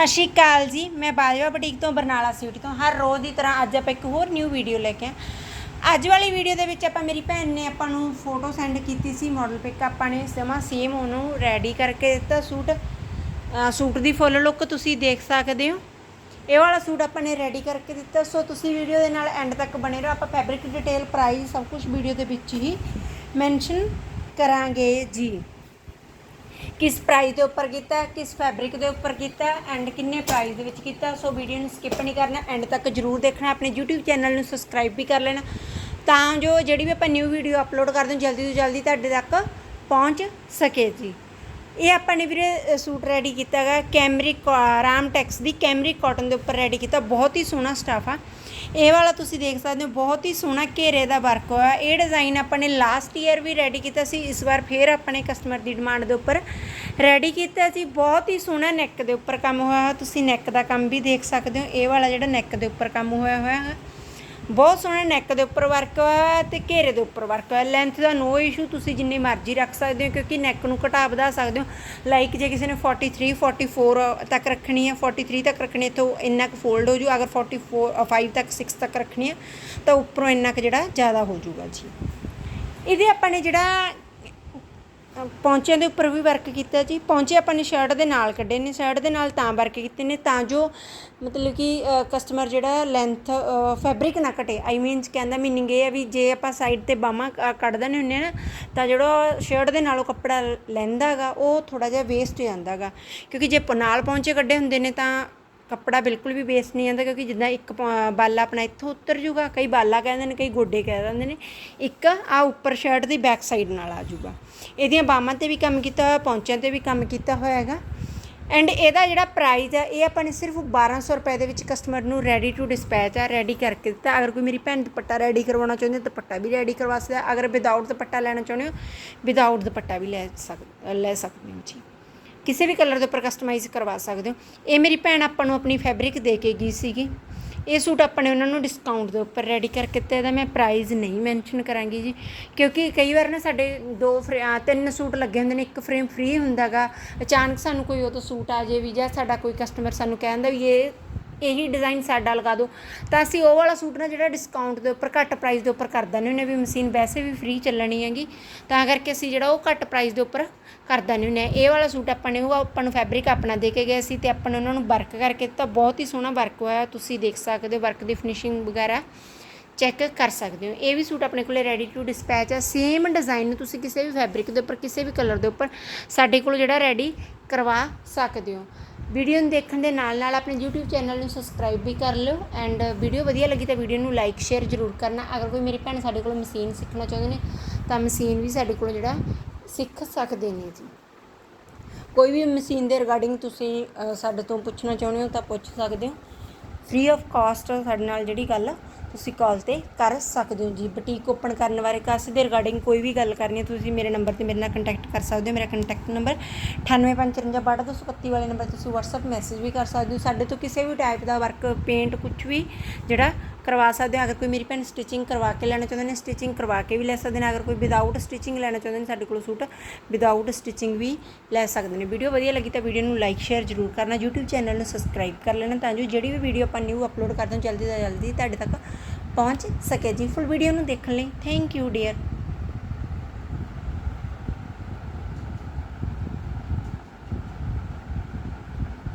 ਸਤਿ ਸ਼੍ਰੀ ਅਕਾਲ ਜੀ, ਮੈਂ ਬਾਜਵਾ ਬੁਟੀਕ ਤੋਂ ਬਰਨਾਲਾ ਸਿਟੀ ਤੋਂ। ਹਰ ਰੋਜ਼ ਦੀ ਤਰ੍ਹਾਂ ਅੱਜ ਆਪਾਂ ਇੱਕ ਹੋਰ ਨਿਊ ਵੀਡੀਓ ਲੈ ਕੇ ਆ ਅੱਜ ਵਾਲੀ ਵੀਡੀਓ ਦੇ ਵਿੱਚ ਆਪਾਂ ਮੇਰੀ ਭੈਣ ਨੇ ਆਪਾਂ ਨੂੰ ਫੋਟੋ ਸੈਂਡ ਕੀਤੀ ਸੀ ਮਾਡਲ ਪਿਕ ਆਪਾਂ ਨੇ ਸਮਾਂ ਸੇਮ ਉਹਨੂੰ ਰੈਡੀ ਕਰਕੇ ਦਿੱਤਾ ਸੂਟ ਸੂਟ ਦੀ ਫੁੱਲ ਲੁੱਕ ਤੁਸੀਂ ਦੇਖ ਸਕਦੇ ਹੋ। ਇਹ ਵਾਲਾ ਸੂਟ ਆਪਾਂ ਨੇ ਰੈਡੀ ਕਰਕੇ ਦਿੱਤਾ। ਸੋ ਤੁਸੀਂ ਵੀਡੀਓ ਦੇ ਨਾਲ ਐਂਡ ਤੱਕ ਬਣੇ ਰਹੋ। ਆਪਾਂ ਫੈਬਰਿਕ ਡਿਟੇਲ ਪ੍ਰਾਈਸ ਸਭ ਕੁਝ ਵੀਡੀਓ ਦੇ ਵਿੱਚ ਹੀ ਮੈਂਸ਼ਨ ਕਰਾਂਗੇ ਜੀ। ਕਿਸ ਪ੍ਰਾਈਸ ਦੇ ਉੱਪਰ ਕੀਤਾ, ਕਿਸ ਫੈਬਰਿਕ ਦੇ ਉੱਪਰ ਕੀਤਾ ਐਂਡ ਕਿੰਨੇ ਪ੍ਰਾਈਸ ਦੇ ਵਿੱਚ ਕੀਤਾ। ਸੋ ਵੀਡੀਓ ਨੂੰ ਸਕਿਪ ਨਹੀਂ ਕਰਨਾ ਐਂਡ ਤੱਕ ਜਰੂਰ ਦੇਖਣਾ, ਆਪਣੇ YouTube ਚੈਨਲ ਨੂੰ ਸਬਸਕ੍ਰਾਈਬ ਵੀ ਕਰ ਲੈਣਾ। ਤਾਂ ਜੋ ਜਿਹੜੀ ਵੀ ਆਪਾਂ ਨਿਊ ਵੀਡੀਓ ਅਪਲੋਡ ਕਰਦੇ ਹਾਂ, ਜਲਦੀ ਤੋਂ ਜਲਦੀ ਤੁਹਾਡੇ ਤੱਕ ਪਹੁੰਚ ਸਕੇ ਜੀ। ਇਹ ਆਪਾਂ ਨੇ ਵੀਰੇ ਸੂਟ ਰੈਡੀ ਕੀਤਾ ਹੈਗਾ ਕੈਮਰਿਕ ਰਾਮ ਟੈਕਸ ਦੀ ਕੈਮਰਿਕ ਕਾਟਨ ਦੇ ਉੱਪਰ ਰੈਡੀ ਕੀਤਾ। ਬਹੁਤ ਹੀ ਸੋਹਣਾ ਸਟਾਫ ਆ। ਇਹ ਵਾਲਾ ਤੁਸੀਂ ਦੇਖ ਸਕਦੇ ਹੋ, ਬਹੁਤ ਹੀ ਸੋਹਣਾ ਘੇਰੇ ਦਾ ਵਰਕ ਹੋਇਆ। ਇਹ ਡਿਜ਼ਾਈਨ ਆਪਾਂ ਨੇ ਲਾਸਟ ਈਅਰ ਵੀ ਰੈਡੀ ਕੀਤਾ ਸੀ, ਇਸ ਵਾਰ ਫੇਰ ਆਪਣੇ ਕਸਟਮਰ ਦੀ ਡਿਮਾਂਡ ਦੇ ਉੱਪਰ ਰੈਡੀ ਕੀਤਾ ਸੀ ਬਹੁਤ ਹੀ ਸੋਹਣਾ ਨੈਕ ਦੇ ਉੱਪਰ ਕੰਮ ਹੋਇਆ ਹੋਇਆ, ਤੁਸੀਂ ਨੈਕ ਦਾ ਕੰਮ ਵੀ ਦੇਖ ਸਕਦੇ ਹੋ। ਇਹ ਵਾਲਾ ਜਿਹੜਾ ਨੈਕ ਦੇ ਉੱਪਰ ਕੰਮ ਹੋਇਆ ਹੋਇਆ ਹੈ। ਬਹੁਤ ਸੋਹਣਾ ਨੈਕ ਦੇ ਉੱਪਰ ਵਰਕ ਹੋਇਆ ਤੇ ਘੇਰੇ ਦੇ ਉੱਪਰ ਵਰਕ ਹੋਇਆ ਲੈਂਥ ਦਾ ਨੋ ਇਸ਼ੂ ਤੁਸੀਂ ਜਿੰਨੀ ਮਰਜ਼ੀ ਰੱਖ ਸਕਦੇ ਹੋ ਕਿਉਂਕਿ ਨੈਕ ਨੂੰ ਘਟਾ ਵਧਾ ਸਕਦੇ ਹੋ। ਲਾਈਕ ਜੇ ਕਿਸੇ ਨੇ 43 44 ਤੱਕ ਰੱਖਣੀ ਹੈ 43 ਤੱਕ ਰੱਖਣੀ ਹੈ ਤਾਂ ਇੰਨਾ ਕੁ ਫੋਲਡ ਹੋ ਜੂ। ਅਗਰ 44 5 ਤੱਕ 6 ਤੱਕ ਰੱਖਣੀ ਹੈ ਤਾਂ ਉੱਪਰੋਂ ਇੰਨਾ ਕੁ ਜਿਹੜਾ ਜ਼ਿਆਦਾ ਹੋ ਜੂਗਾ ਜੀ। ਇਹਦੇ ਆਪਾਂ ਨੇ ਜਿਹੜਾ ਪੌਂਚਿਆਂ ਦੇ ਉੱਪਰ ਵੀ ਵਰਕ ਕੀਤਾ ਜੀ। ਪੌਂਚੇ ਆਪਾਂ ਨੇ ਸ਼ਰਟ ਦੇ ਨਾਲ ਕੱਢੇ ਨੇ। ਸ਼ਰਟ ਦੇ ਨਾਲ ਤਾਂ ਵਰਕ ਕੀਤੇ ਨੇ ਤਾਂ ਜੋ ਮਤਲਬ ਕਿ ਕਸਟਮਰ ਜਿਹੜਾ ਲੈਂਥ ਫੈਬਰਿਕ ਨਾ ਕਟੇ। ਆਈ ਮੀਨਸ ਕਹਿੰਦਾ ਮੀਨਿੰਗ ਇਹ ਹੈ ਵੀ ਜੇ ਆਪਾਂ ਸਾਈਡ ਤੇ ਬਾਹਾਂ ਕ- ਕੱਢ ਦਿੰਦੇ ਹੁੰਦੇ ਆ ਨਾ, ਤਾਂ ਜਿਹੜਾ ਸ਼ਰਟ ਦੇ ਨਾਲੋਂ ਕੱਪੜਾ ਲੈਂਦਾ ਹੈਗਾ ਉਹ ਥੋੜਾ ਜਿਹਾ ਵੇਸਟ ਜਾਂਦਾ ਹੈਗਾ ਕਿਉਂਕਿ ਜੇ ਪ- ਨਾਲ ਪੌਂਚੇ ਕੱਢੇ ਹੁੰਦੇ ਨੇ ਤਾਂ ਕੱਪੜਾ ਬਿਲਕੁਲ ਵੀ ਵੇਸਟ ਨਹੀਂ ਜਾਂਦਾ ਕਿਉਂਕਿ ਜਿੱਦਾਂ ਇੱਕ ਪ- ਬਾਲਾ ਆਪਣਾ ਇੱਥੋਂ ਉੱਤਰ ਜੂਗਾ, ਕਈ ਬਾਲਾ ਕਹਿੰਦੇ ਨੇ, ਕਈ ਗੋਡੇ ਕਹਿ ਦਿੰਦੇ ਨੇ, ਇੱਕ ਆ ਉੱਪਰ ਸ਼ਰਟ ਦੀ ਬੈਕ ਸਾਈਡ ਨਾਲ ਆ ਜੂਗਾ। ਇਹਦੀਆਂ ਬਾਹਾਂ ਤੇ ਵੀ ਕੰਮ ਕੀਤਾ ਹੋਇਆ, ਪੌਂਚਿਆਂ ਤੇ ਵੀ ਕੰਮ ਕੀਤਾ ਹੋਇਆ ਹੈਗਾ। ਐਂਡ ਇਹਦਾ ਜਿਹੜਾ ਪ੍ਰਾਈਸ ਹੈ ਇਹ ਆਪਾਂ ਨੇ ਸਿਰਫ 1200 ਰੁਪਏ ਦੇ ਵਿੱਚ ਕਸਟਮਰ ਨੂੰ ਰੈਡੀ ਟੂ ਡਿਸਪੈਚ ਆ ਰੈਡੀ ਕਰਕੇ ਦਿੱਤਾ। ਅਗਰ ਕੋਈ ਮੇਰੀ ਭੈਣ ਦੁਪੱਟਾ ਰੈਡੀ ਕਰਵਾਉਣਾ ਚਾਹੁੰਦੇ ਹੋ, ਦੁਪੱਟਾ ਵੀ ਰੈਡੀ ਕਰਵਾ ਸਕਦਾ। ਅਗਰ ਵਿਦਆਊਟ ਦੁਪੱਟਾ ਲੈਣਾ ਚਾਹੁੰਦੇ ਹੋ ਵਿਦਆਊਟ ਦੁਪੱਟਾ ਵੀ ਲੈ ਸਕ ਲੈ ਸਕਦੇ ਹੋ ਜੀ। ਕਿਸੇ ਵੀ ਕਲਰ ਦੇ ਉੱਪਰ ਕਸਟਮਾਈਜ਼ ਕਰਵਾ ਸਕਦੇ ਹੋ। ਇਹ ਮੇਰੀ ਭੈਣ ਆਪਾਂ ਨੂੰ ਆਪਣੀ ਫੈਬਰਿਕ ਦੇ ਕੇ ਗਈ ਸੀਗੀ। ਇਹ ਸੂਟ ਆਪਾਂ ਨੇ ਉਹਨਾਂ ਨੂੰ ਡਿਸਕਾਊਂਟ ਦੇ ਉੱਪਰ ਰੈਡੀ ਕਰਕੇ ਦਿੱਤਾ। ਇਹਦਾ ਮੈਂ ਪ੍ਰਾਈਸ ਨਹੀਂ ਮੈਂਸ਼ਨ ਕਰਾਂਗੀ ਜੀ। ਕਿਉਂਕਿ ਕਈ ਵਾਰ ਨਾ ਸਾਡੇ ਦੋ ਫਰੇ- ਤਿੰਨ ਸੂਟ ਲੱਗੇ ਹੁੰਦੇ ਨੇ, ਇੱਕ ਫਰੇਮ ਫ੍ਰੀ ਹੁੰਦਾਗਾ। ਅਚਾਨਕ ਸਾਨੂੰ ਕੋਈ ਉਹ ਤੋਂ ਸੂਟ ਆ ਜੇ ਵੀ ਜਾਂ ਸਾਡਾ ਕੋਈ ਕਸਟਮਰ ਸਾਨੂੰ ਕਹਿੰਦਾ ਵੀ ਇਹ ਇਹੀ ਡਿਜ਼ਾਈਨ ਸਾਡਾ ਲਗਾ ਦਿਓ। ਤਾਂ ਅਸੀਂ ਉਹ ਵਾਲਾ ਸੂਟ ਨਾ ਜਿਹੜਾ ਡਿਸਕਾਊਂਟ ਦੇ ਉੱਪਰ, ਘੱਟ ਪ੍ਰਾਈਸ ਦੇ ਉੱਪਰ ਕਰ ਦਿੰਦੇ ਹੁੰਦੇ ਹਾਂ ਵੀ ਮਸ਼ੀਨ ਵੈਸੇ ਵੀ ਫ੍ਰੀ ਚੱਲਣੀ ਹੈਗੀ। ਤਾਂ ਕਰਕੇ ਅਸੀਂ ਜਿਹੜਾ ਉਹ ਘੱਟ ਪ੍ਰਾਈਸ ਦੇ ਉੱਪਰ ਕਰ ਦਿੰਦੇ ਹੁੰਦੇ ਹਾਂ। ਇਹ ਵਾਲਾ ਸੂਟ ਆਪਾਂ ਨੇ ਉਹ ਆਪਾਂ ਨੂੰ ਫੈਬਰਿਕ ਆਪਣਾ ਦੇ ਕੇ ਗਏ ਸੀ ਤੇ ਆਪਾਂ ਨੇ ਉਹਨਾਂ ਨੂੰ ਵਰਕ ਕਰਕੇ ਤਾਂ ਬਹੁਤ ਹੀ ਸੋਹਣਾ ਵਰਕ ਹੋਇਆ। ਤੁਸੀਂ ਦੇਖ ਸਕਦੇ ਹੋ ਵਰਕ ਦੀ ਫਿਨਿਸ਼ਿੰਗ ਵਗੈਰਾ ਚੈੱਕ ਕਰ ਸਕਦੇ ਹੋ। ਇਹ ਵੀ ਸੂਟ ਆਪਣੇ ਕੋਲੇ ਰੈਡੀ ਟੂ ਡਿਸਪੈਚ ਹੈ ਸੇਮ ਡਿਜ਼ਾਈਨ ਨੂੰ ਤੁਸੀਂ ਕਿਸੇ ਵੀ ਫੈਬਰਿਕ ਦੇ ਉੱਪਰ, ਕਿਸੇ ਵੀ ਕਲਰ ਦੇ ਉੱਪਰ ਸਾਡੇ ਕੋਲ ਜਿਹੜਾ ਰੈਡੀ ਕਰਵਾ ਸਕਦੇ ਹੋ। ਵੀਡੀਓ ਨੂੰ ਦੇਖਣ ਦੇ ਨਾਲ ਨਾਲ ਆਪਣੇ YouTube ਚੈਨਲ ਨੂੰ ਸਬਸਕ੍ਰਾਈਬ ਵੀ ਕਰ ਲਿਓ ਐਂਡ ਵੀਡੀਓ ਵਧੀਆ ਲੱਗੀ ਤਾਂ ਵੀਡੀਓ ਨੂੰ ਲਾਈਕ ਸ਼ੇਅਰ ਜ਼ਰੂਰ ਕਰਨਾ। ਅਗਰ ਕੋਈ ਮੇਰੀ ਭੈਣ ਸਾਡੇ ਕੋਲ ਮਸ਼ੀਨ ਸਿੱਖਣਾ ਚਾਹੁੰਦੇ ਨੇ, ਤਾਂ ਮਸ਼ੀਨ ਵੀ ਸਾਡੇ ਕੋਲ ਜਿਹੜਾ ਸਿੱਖ ਸਕਦੇ ਨੇ ਜੀ। ਕੋਈ ਵੀ ਮਸ਼ੀਨ ਦੇ ਰਿਗਾਰਡਿੰਗ ਤੁਸੀਂ ਸਾਡੇ ਤੋਂ ਪੁੱਛਣਾ ਚਾਹੁੰਦੇ ਹੋ ਤਾਂ ਪੁੱਛ ਸਕਦੇ ਹੋ। ਫ੍ਰੀ ਆਫ ਕਾਸਟ ਸਾਡੇ ਨਾਲ ਜਿਹੜੀ ਗੱਲ ਤੁਸੀਂ ਕਾਲ ਤੇ ਕਰ ਸਕਦੇ ਹੋ ਜੀ। ਬੁਟੀਕ ਓਪਨ ਕਰਨ ਬਾਰੇ ਕਾਸੇ ਦੇ ਰਿਗਾਰਡਿੰਗ ਕੋਈ ਵੀ ਗੱਲ ਕਰਨੀ ਹੈ, ਤੁਸੀਂ ਮੇਰੇ ਨੰਬਰ ਤੇ ਮੇਰੇ ਨਾਲ ਕੰਟੈਕਟ ਕਰ ਸਕਦੇ ਹੋ। ਮੇਰਾ ਕੰਟੈਕਟ ਨੰਬਰ 98555231 ਵਾਲੇ ਨੰਬਰ ਤੇ ਤੁਸੀਂ WhatsApp ਮੈਸੇਜ ਵੀ ਕਰ ਸਕਦੇ ਹੋ। ਸਾਡੇ ਤੋਂ ਕਿਸੇ ਵੀ ਟਾਈਪ ਦਾ ਵਰਕ ਪੇਂਟ ਕੁਝ ਵੀ ਜਿਹੜਾ ਕਰਵਾ ਸਕਦੇ ਹੋ। ਅਗਰ ਕੋਈ ਮੇਰੀ ਭੈਣ ਸਟਿਚਿੰਗ ਕਰਵਾ ਕੇ ਲੈਣਾ ਚਾਹੁੰਦੇ ਨੇ ਸਟਿਚਿੰਗ ਕਰਵਾ ਕੇ ਵੀ ਲੈ ਸਕਦੇ ਨੇ। ਅਗਰ ਕੋਈ ਵਿਦਆਊਟ ਸਟਿਚਿੰਗ ਲੈਣਾ ਚਾਹੁੰਦੇ ਨੇ, ਸਾਡੇ ਕੋਲ ਸੂਟ ਵਿਦਆਊਟ ਸਟਿਚਿੰਗ ਵੀ ਲੈ ਸਕਦੇ ਨੇ। ਵੀਡੀਓ ਵਧੀਆ ਲੱਗੀ ਤਾਂ ਵੀਡੀਓ ਨੂੰ ਲਾਈਕ ਸ਼ੇਅਰ ਜ਼ਰੂਰ ਕਰਨਾ। YouTube ਚੈਨਲ ਨੂੰ ਸਬਸਕ੍ਰਾਈਬ ਕਰ ਲੈਣਾ ਤਾਂ ਜੋ ਜਿਹੜੀ ਵੀ ਵੀਡੀਓ ਆਪਾਂ ਨਿਊ ਅਪਲੋਡ ਕਰਦੇ ਹਾਂ, ਜਲਦੀ ਤੋਂ ਜਲਦੀ ਤੁਹਾਡੇ ਤੱਕ ਪਹੁੰਚ ਸਕੇ। ਜੀ ਫੁੱਲ ਵੀਡੀਓ ਨੂੰ ਦੇਖਣ ਲਈ ਥੈਂਕ ਯੂ ਡੀਅਰ